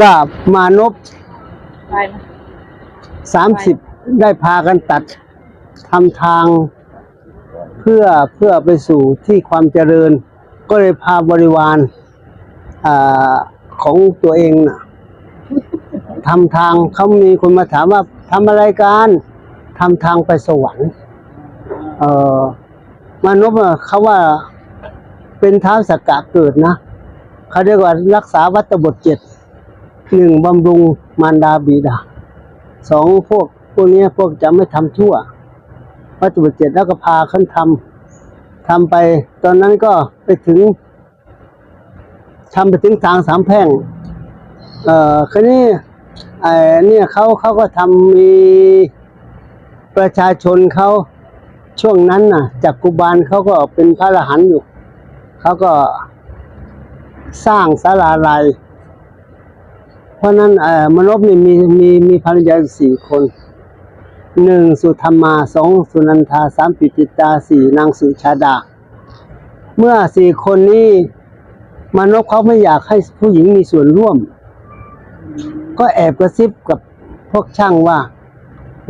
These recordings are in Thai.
ว่ามานพได้ไหมสามสิบได้พากันตัดทำทางเพื่อเพื่อไปสู่ที่ความเจริญ ก็เลยพาบริวารอของตัวเองนะทำทางเขามีคนมาถามว่าทำอะไรกันทำทางไปสวรรค์เออมนุษย์เขาว่าเป็นเท้าสกกะเกิดนะเขาเรียกว่ารักษาวัตบทเจ็ด หนึ่งบำรุงมารดาบิดาสองพวกพวกเนี้ยพวกจะไม่ทำชั่ววัตถุเจ็ดแล้วก็พาขึ้นทำทำไป ตอนนั้นก็ไปถึงทำไปถึงทางสามแพร่ง เอ่อคืนี้ไอ้เนี่ยเขาเขาก็ทำมีประชาชนเขาช่วงนั้นน่ะจากกุบาลเขาก็เป็นพระอรหันต์อยู่ เขาก็สร้างศาลาลาย เพราะนั้นเอ่อมนุษย์นี่มีมีมีภรรยาสี่คนหนึ่งสุธรรมาสองสุนันทาสามปิติตาสี่นางสุชาดา เมื่อสี่คนนี้มนุษย์เขาไม่อยากให้ผู้หญิงมีส่วนร่วม ก็แอบกระซิบกับพวกช่างว่า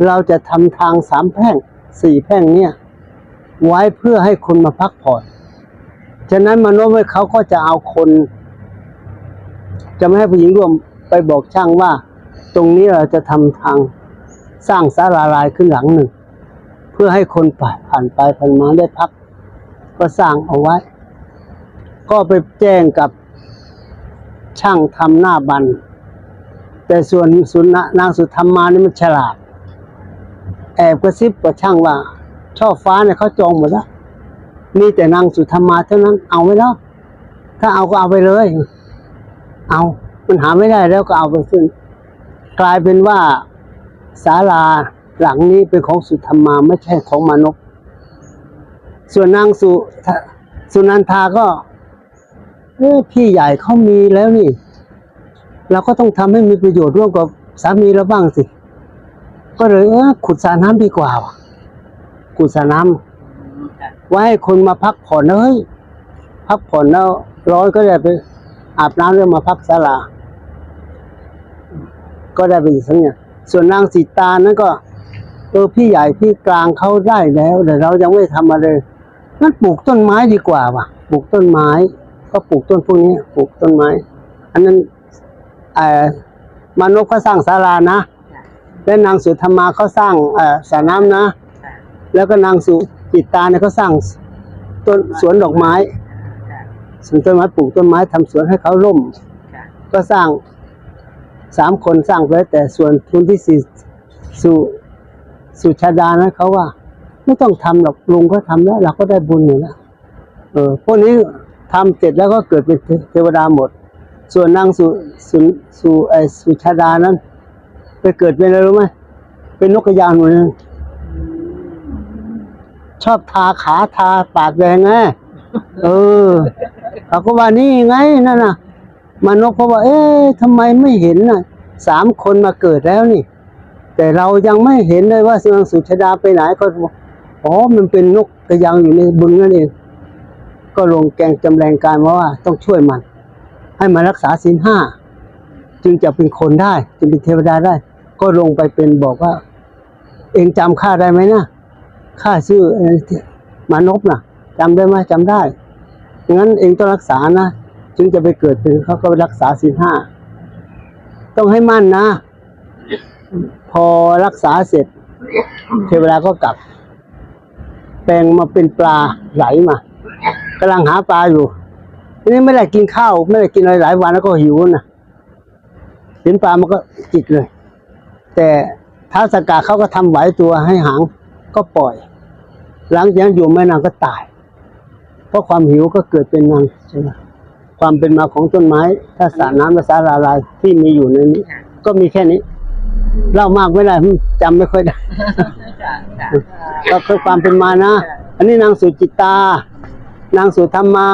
เราจะทำทางสามแพร่งสี่แพร่งเนี่ย ไว้เพื่อให้คนมาพักผ่อน ฉะนั้นมนุษย์เขาก็จะเอาคน จะไม่ให้ผู้หญิงร่วม ไปบอกช่างว่า ตรงนี้เราจะทำทางสร้างศาลาลายขึ้นหลังหนึ่ง เพื่อให้คนผ่านผ่านไปผ่านมาได้พัก ก็สร้างเอาไว้ ก็ไปแจ้งกับช่างทำหน้าบัน แต่ส่วนสุนนางสุธรรมานี่มันฉลาด แอบกระซิบกับช่างว่า ช่อฟ้าเนี่ยเขาจองหมดแล้วมีแต่นางสุธรรมาเท่านั้นเอาไว้แล้วถ้าเอาก็เอาไปเลย เอา มันหาไม่ได้แล้วก็เอาไปขึ้น กลายเป็นว่าศาลาหลังนี้เป็นของสุธรรมาไม่ใช่ของมานพส่วนนางสุสุนันทาก็เออพี่ใหญ่เขามีแล้วนี่ เราก็ต้องทำให้มีประโยชน์ร่วมกับสามีเราบ้างสิ ก็เลยเออขุดสระน้ำดีกว่าขุดสระน้ำไว้ให้คนมาพักผ่อนนะเฮ้ยพักผ่อนแล้วร้อนก็ได้ไปอาบน้ำแล้วมาพักศาลา ก็ได้ไปอีกสักอย่างส่วนนางสีตานั้นก็เออพี่ใหญ่พี่กลางเขาได้แล้วแต่เรายังไม่ทำมาเลยนั่นปลูกต้นไม้ดีกว่าว่ะ ปลูกต้นไม้ ก็ปลูกต้นพวกนี้ปลูกต้นไม้ อันนั้นเอ่อมนุษย์เขาสร้างศาลานะ และนางสุธรรมาเขาสร้างเอ่อสระน้ำนะ แล้วก็นางสุจิตตาเนี่ยเขาสร้างต้นสวนดอกไม้สวนต้นไม้ปลูกต้นไม้ทำสวนให้เขาร่ม ก็สร้าง สามคนสร้างไปแต่ส่วนทุนที่สี่สุสุชาดานะเขาว่า ไม่ต้องทำหรอกลุงก็ทำแล้ว เราก็ได้บุญอยู่แล้วเออพวกนี้ทำเสร็จแล้วก็เกิดเป็นเทวดาหมด ส่วนนางสุสุสุไอสุชาดานั้น ไปเกิดเป็นอะไรรู้ไหมเป็นนกกระยางหนูนึงชอบทาขาทาปากแดงไงเออเขาก็ว่านี่ไงนั่นน่ะ มานกเพราะว่า เอ๊ะทำไมไม่เห็นน่ะสามคนมาเกิดแล้วนี่ แต่เรายังไม่เห็นเลยว่าสุนังสุชดาไปไหนก็อ๋อมันเป็นนกกระยางอยู่ในบึงนั่นเอง ก็ลงแกงจำแรงการมาว่าต้องช่วยมัน ให้มันรักษาศีลห้าจึงจะเป็นคนได้จึงเป็นเทวดาได้ ก็ลงไปเป็นบอกว่า เองจำข้าได้ไหมนะข้าชื่อเอ่อมานพนะจำได้ไหมจำได้งั้นเองต้องรักษานะ จึงจะไปเกิดเป็นเขาก็รักษาศีลห้าต้องให้มั่นนะ พอรักษาเสร็จ เทวดาก็กลับ แปลงมาเป็นปลาไหลมากำลังหาปลาอยู่ทีนี้ไม่ได้กินข้าว ไม่ได้กินอะไรหลายวันแล้วก็หิวนะเห็นปลามันก็จิกเลย แต่ท้าวสกกาเขาก็ทำไหวตัวให้หางก็ปล่อย หลังจากนั้นอยู่ไม่นานก็ตาย เพราะความหิวก็เกิดเป็นนางใช่ไหม ความเป็นมาของต้นไม้ ถ้าสระน้ำและสาลาลายที่มีอยู่ในนี้ ก็มีแค่นี้ เล่ามากไม่ได้จำไม่ค่อยได้ก็คือความเป็นมานะอันนี้นางสุจิตา นางสุธรรมา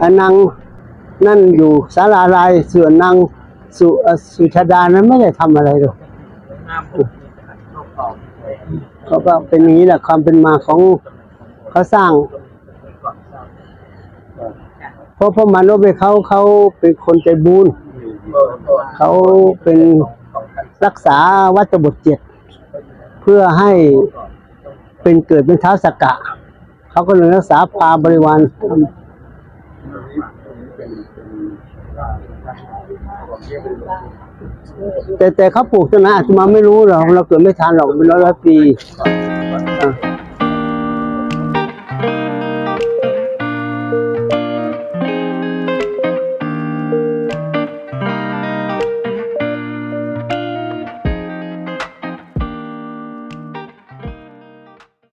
อ่านางนั่นอยู่สาลาลายส่วนนางสุเอ่อสุชาดานั้นไม่ได้ทำอะไรหรอกเขาก็เป็นอย่างนี้แหละความเป็นมาของเขาสร้าง เพราะพระมานพเนี่ยเขาเขาเป็นคนใจบุญเขาเป็นรักษาวัตบทเจ็ดเพื่อให้เป็นเกิดเป็นเท้าสกกะ เขาก็เลยรักษาพาบริวารแต่แต่เขาปลูกต้นไม้อาตมาไม่รู้หรอกเราเกิดไม่ทันหรอกเป็นร้อยร้อยปี